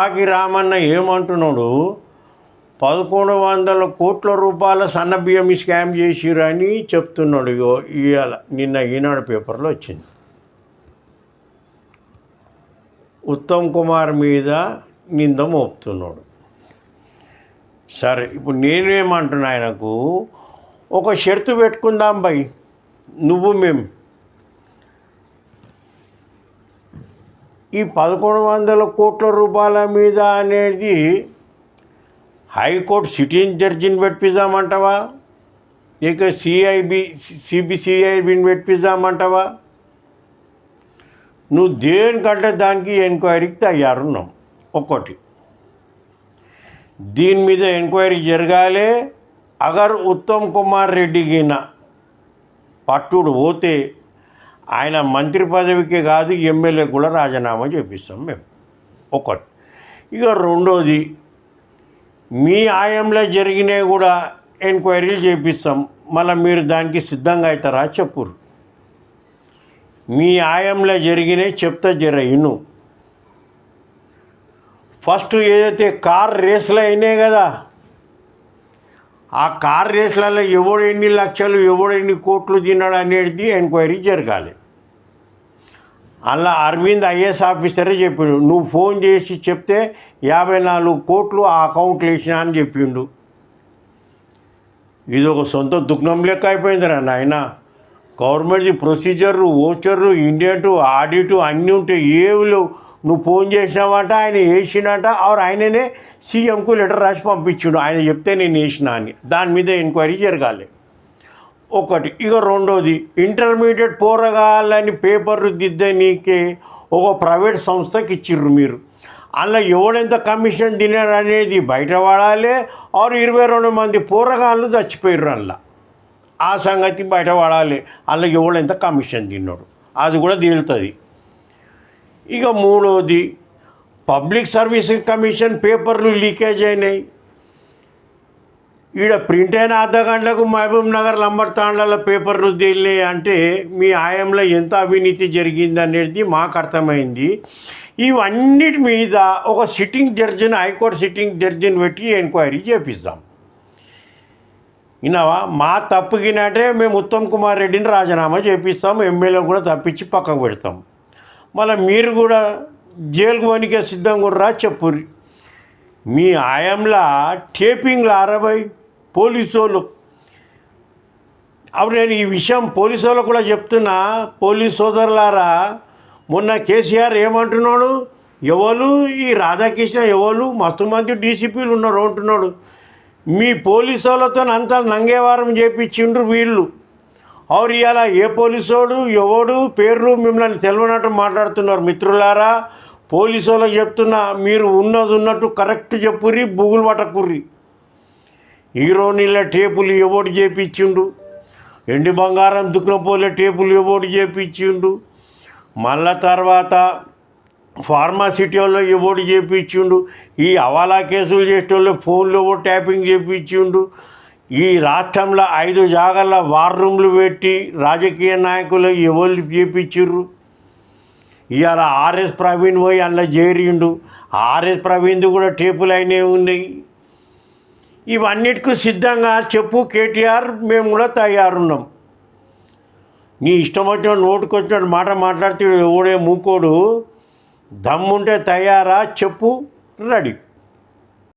కాకి రామన్న ఏమంటున్నాడు? పదకొండు వందల కోట్ల రూపాయల సన్న బియ్యం స్కామ్ చేసిరు అని చెప్తున్నాడు. ఇగో ఇవాళ నిన్న ఈనాడు పేపర్లో వచ్చింది. ఉత్తమ్ కుమార్ మీద నింద మోపుతున్నాడు. సరే ఇప్పుడు నేనేమంటున్నా ఆయనకు ఒక షర్తు పెట్టుకుందాం బై. నువ్వు మేము ఈ పదకొండు వందల కోట్ల రూపాయల మీద అనేది హైకోర్టు సిట్టింగ్ జడ్జిని పెట్టిద్దామంటావా ఇక సిఐబి సిబిసిఐబిని పెట్టిద్దామంటావా నువ్వు దేనికంటే దానికి ఎంక్వైరీకి తయారున్నావు? ఒక్కటి. దీని మీద ఎంక్వైరీ జరగాలి. అగర్ ఉత్తమ్ కుమార్ రెడ్డిగిన పట్టుడు పోతే ఆయన మంత్రి పదవికి కాదు ఎమ్మెల్యే కూడా రాజీనామా చేపిస్తాం మేము. ఒకటి. ఇక రెండోది మీ ఆయంలో జరిగినవి కూడా ఎంక్వైరీలు చేపిస్తాం. మళ్ళీ మీరు దానికి సిద్ధంగా అవుతారా? చెప్పురు. మీ ఆయంలో జరిగినవి చెప్తా జర ఇను. ఫస్ట్ ఏదైతే కార్ రేసులు అయినాయి కదా ఆ కార్ రేసులలో ఎవడు ఎన్ని లక్షలు ఎవడు ఎన్ని కోట్లు తిన్నాడు అనేది ఎంక్వైరీ జరగాలి. అలా అరవింద్ ఐఏఎస్ ఆఫీసరే చెప్పిండు నువ్వు ఫోన్ చేసి చెప్తే యాభై నాలుగు కోట్లు ఆ అకౌంట్లు వేసినా అని చెప్పిండు. ఇది ఒక సొంత దుఃఖం లెక్క అయిపోయిందిరా నాయన. గవర్నమెంట్ది ప్రొసీజర్లు ఓచర్లు ఇండియన్ ఆడిట్ అన్నీ ఉంటాయి ఏవి లేవు. నువ్వు ఫోన్ చేసినావంట ఆయన వేసినట ఆరు ఆయననే సీఎంకు లెటర్ రాసి పంపించిండు. ఆయన చెప్తే నేను వేసిన అని. దాని మీద ఎంక్వైరీ జరగాలి. ఒకటి. ఇక రెండోది ఇంటర్మీడియట్ పోరగాలని పేపర్లు దిద్దనీకే ఒక ప్రైవేట్ సంస్థకి ఇచ్చిర్రు మీరు. అందులో ఎవడెంత కమిషన్ తినారు అనేది బయట పడాలి ఆరు ఇరవై రెండు మంది పోరగాళ్ళు చచ్చిపోయారు అందులో. ఆ సంగతి బయట పడాలి అందులో ఎవడెంత కమిషన్ తిన్నాడు. అది కూడా తేలుతుంది. ఇక మూడోది పబ్లిక్ సర్వీసింగ్ కమిషన్ పేపర్లు లీకేజ్ అయినాయి. ఈడ ప్రింట్ అయిన అర్ధ గంటలకు మహబూబ్ నగర్ లంబర్తాండ్ల పేపర్లు తేలినాయి అంటే మీ ఆయంలో ఎంత అవినీతి జరిగింది అనేది మాకు అర్థమైంది. ఇవన్నిటి మీద ఒక సిట్టింగ్ జడ్జిని హైకోర్టు సిట్టింగ్ జడ్జిని పెట్టి ఎంక్వైరీ చేపిస్తాం. విన్నావా? మా తప్పుకినట్టే మేము ఉత్తమ్ కుమార్ రెడ్డిని రాజీనామా చేపిస్తాం ఎమ్మెల్యే కూడా తప్పించి పక్కకు పెడతాం. మళ్ళీ మీరు కూడా జైలుకు వనికే సిద్ధంగా రా చెప్పుర్రి మీ ఆయంలా టేపింగ్లు అరవై పోలీసు వాళ్ళు అప్పుడు నేను ఈ విషయం పోలీసు వాళ్ళకు కూడా చెప్తున్నా. పోలీస్ సోదరులారా మొన్న కేసీఆర్ ఏమంటున్నాడు? ఎవరు? ఈ రాధాకృష్ణ ఎవరు? మస్తు మంది డీసీపీలు ఉన్నారు అంటున్నాడు. మీ పోలీసు వాళ్ళతో అంతా నంగేవారం చేపించిండ్రు వీళ్ళు. అవురు ఏ పోలీసోడు ఎవడు పేర్లు మిమ్మల్ని తెలియనట్టు మాట్లాడుతున్నారు మిత్రులారా? పోలీసు వాళ్ళకి చెప్తున్నా మీరు ఉన్నది ఉన్నట్టు కరెక్ట్ చెప్పుర్రి బుగులు పట్టకుర్రి. హీరో నీళ్ళ టేపులు ఎవడు చేపించిండు? ఎండి బంగారం దుక్కునపోలే టేపులు ఎవడు చేపించిండు? మళ్ళా తర్వాత ఫార్మాసిటీ వాళ్ళు ఎవడు చేపించిండు? ఈ హవాలా కేసులు చేసేటోళ్ళు ఫోన్లు ఎవడు ట్యాపింగ్ చేపించిండు? ఈ రాష్ట్రంలో ఐదు జాగాల వార్ రూమ్లు పెట్టి రాజకీయ నాయకులు ఎవరు చేపించిర్రు? ఇవాళ ఆర్ఎస్ ప్రవీణ్ పోయి అందులో చేరిండు. ఆర్ఎస్ ప్రవీణ్ది కూడా టేపులు అయినవి ఉన్నాయి. ఇవన్నిటికీ సిద్ధంగా చెప్పు కేటీఆర్ మేము కూడా తయారున్నాం. నీ ఇష్టం వచ్చిన నోటుకు వచ్చిన మాట మాట్లాడితే ఎవడే మూకోడు. దమ్ముంటే తయారా చెప్పు రెడీ.